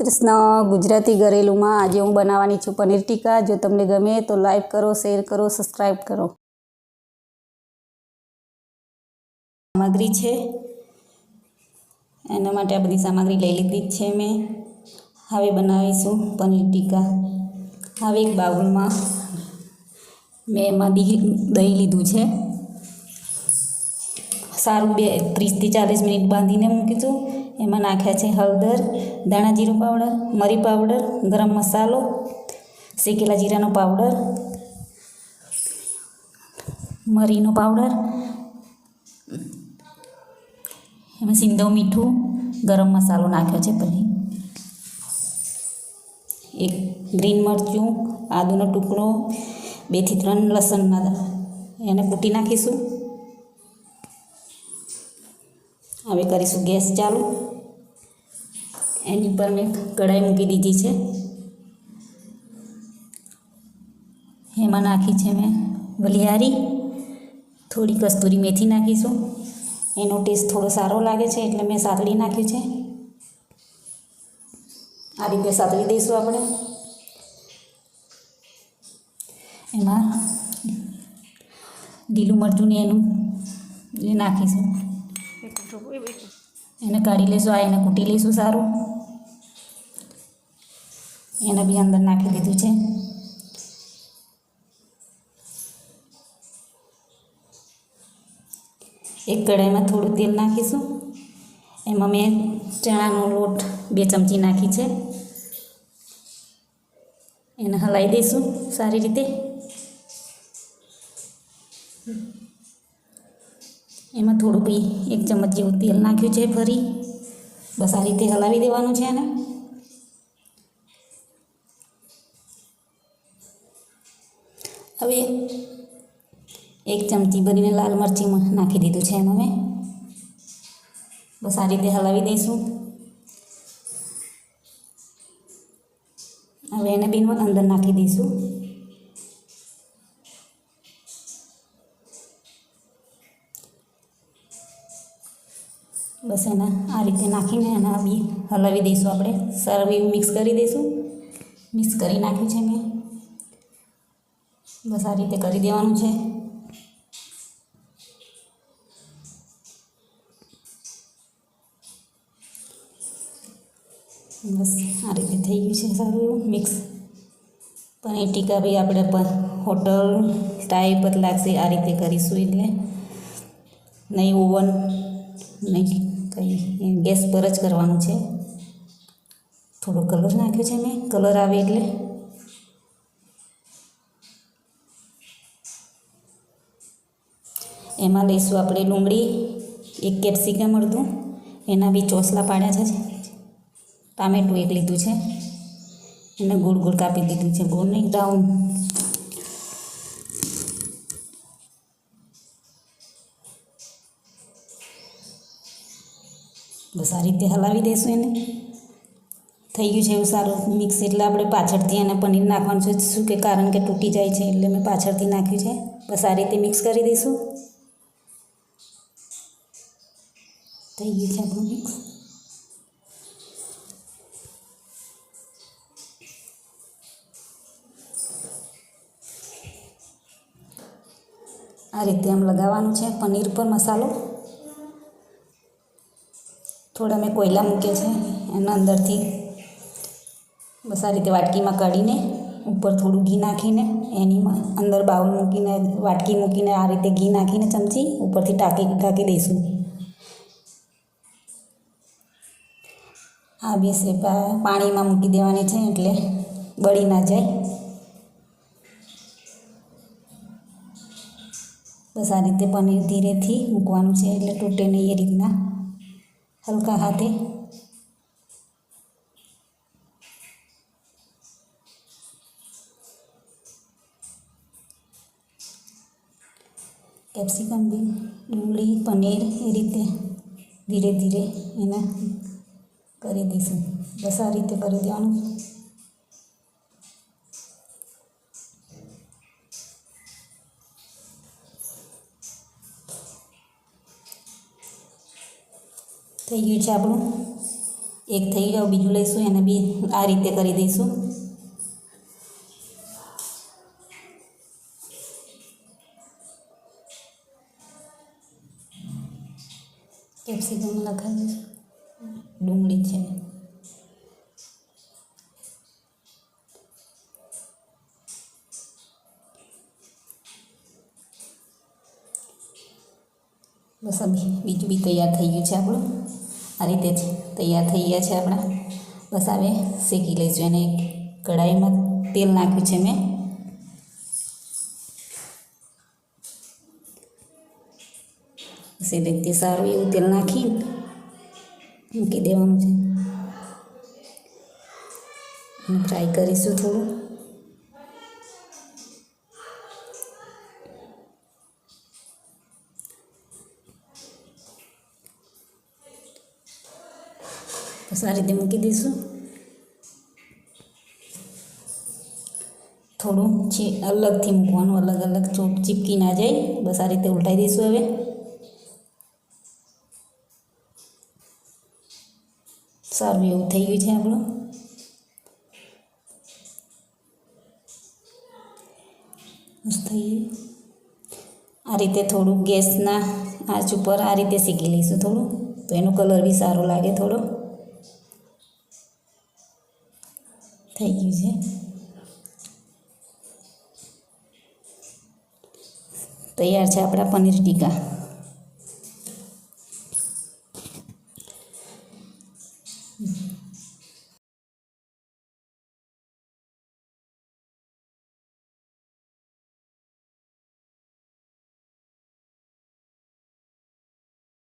કૃષ્ણ ગુજરાતી ઘરેલુંમાં આજે હું બનાવવાની છું પનીર ટીકા. જો તમને ગમે તો લાઈક કરો, શેર કરો સબસ્ક્રાઈબ કરો. સામગ્રી છે. એના માટે આ બધી સામગ્રી લઈ લીધી જ છે મેં. હવે બનાવીશું પનીર ટીકા. હવે એક બાઉલમાં મેં એમાં દહીં લીધું છે. સારું બે, ત્રીસથી ચાલીસ મિનિટ બાંધીને મૂકીશું. એમાં નાખ્યા છે હળદર, ધાણા જીરું પાવડર, મરી પાવડર, ગરમ મસાલો, શેકેલા જીરાનો પાવડર, મરીનો પાવડર, એમાં સિંધો મીઠું, ગરમ મસાલો નાખ્યો છે પછી. એક ગ્રીન મરચું, આદુનો ટુકડો બેથી ત્રણ લસણના એને કૂટી નાખીશું. હવે કરીશું ગેસ ચાલુ. એની પર મેં કઢાઈ મૂકી દીધી છે. એમાં નાખી છે મેં વલિયારી થોડી કસ્તુરી મેથી નાખીશું. એનો ટેસ્ટ થોડો સારો લાગે છે એટલે મેં સાતળી નાખ્યું છે. આ રીતે સાતળી દઈશું આપણે. એમાં લીલું મરચું ને એનું એ નાખીશું. એને કાઢી લઈશું આ એને કૂટી લઈશું સારું. એને બી અંદર નાખી દીધું છે. એક કઢાઈમાં થોડું તેલ નાખીશું. એમાં મેં ચણાનો લોટ બે ચમચી નાખી છે. એને હલાવી દઈશું સારી રીતે. એમાં થોડું બી એક ચમચ જેવું તેલ નાખ્યું છે ફરી. બસ આ રીતે હલાવી દેવાનું છે એને. હવે એક ચમચી ભરીને લાલ મરચી નાખી દીધું છે એમાં મેં. બસ આ રીતે હલાવી દઈશું. હવે એને બિનમાં અંદર નાખી દઈશું. બસ એના આ રીતે નાખીને એના બી હલાવી દઈશું આપણે. સારું એવું મિક્સ કરી દઈશું. મિક્સ કરી નાખ્યું છે મેં. બસ આ રીતે કરી દેવાનું છે. બસ આ રીતે થઈ ગયું છે સારું એવું મિક્સ પનીર ટીકા બી આપણે હોટલ ટાઈપ જ લાગશે આ રીતે કરીશું એટલે. નહીં ઓવન નહીં કંઈ ગેસ પર જ કરવાનું છે. થોડો કલર નાખ્યો છે મેં, કલર આવે એટલે. એમાં લઈશું આપણે ડુંગળી, એક કેપ્સિકમ અડધું, એના બી ચોસલા પાડ્યા છે. ટામેટું એક લીધું છે. એને ગોળ ગોળ કાપી દીધું છે. ગોળ નહીં રાઉન્ડ બસ આ રીતે હલાવી દઈશું એને. થઈ ગયું છે એવું સારું મિક્સ એટલે આપણે પાછળથી એને પનીર નાખવાનું છે. શું કે કારણ કે તૂટી જાય છે એટલે મેં પાછળથી નાખ્યું છે. બસ આ રીતે મિક્સ કરી દઈશું. થઈ ગયું છે આપણું મિક્સ. આ રીતે આમ લગાવવાનું છે પનીર પર મસાલો. થોડા મેં કોયલા મૂક્યા છે એના અંદરથી બસ આ રીતે વાટકીમાં કાઢીને ઉપર થોડું ઘી નાખીને એની અંદર બાઉલ મૂકીને, વાટકી મૂકીને આ રીતે ઘી નાખીને ચમચી ઉપરથી ટાંકી ટાંકી દઈશું. આ બી શેપ પાણીમાં મૂકી દેવાની છે એટલે બળી ના જાય. બસ આ રીતે પનીર ધીરેથી મૂકવાનું છે એટલે તૂટે નહીં એ રીતના. હલકા હાથે કેપ્સિકમ બી ડુંગળી પનીર એ રીતે ધીરે ધીરે એને કરી દઈશું બસ આ રીતે કરી દેવાનું થઈ ગયું છે આપણું. એક થઈ જાવ બીજું લઈશું એને બી આ રીતે કરી દઈશું. કેપ્સિકમ લખાવી ડુંગળી છે. બસ બીજું બી તૈયાર થઈ ગયું છે આપણું. આ રીતે જ તૈયાર થઈ ગયા છે આપણા. બસ હવે શેકી લઈશું એક કઢાઈમાં તેલ નાખ્યું છે મેં. બસ એ સારું એવું તેલ નાખી મૂકી દેવાનું છે. અને ફ્રાય કરીશું થોડું. બસ આ રીતે મૂકી દઈશું. થોડું છે અલગથી મૂકવાનું, અલગ અલગ ચોટ ચીપકી ના જાય. બસ આ રીતે ઉલટાઈ દઈશું હવે. સારું એવું થઈ ગયું છે આપણું. થઈ આ રીતે થોડું ગેસના આંચ ઉપર આ રીતે શેકી લઈશું થોડું. તો એનો કલર બી સારો લાગે થોડો. થઈ ગયું છે તૈયાર છે આપણા પનીર ટીકા.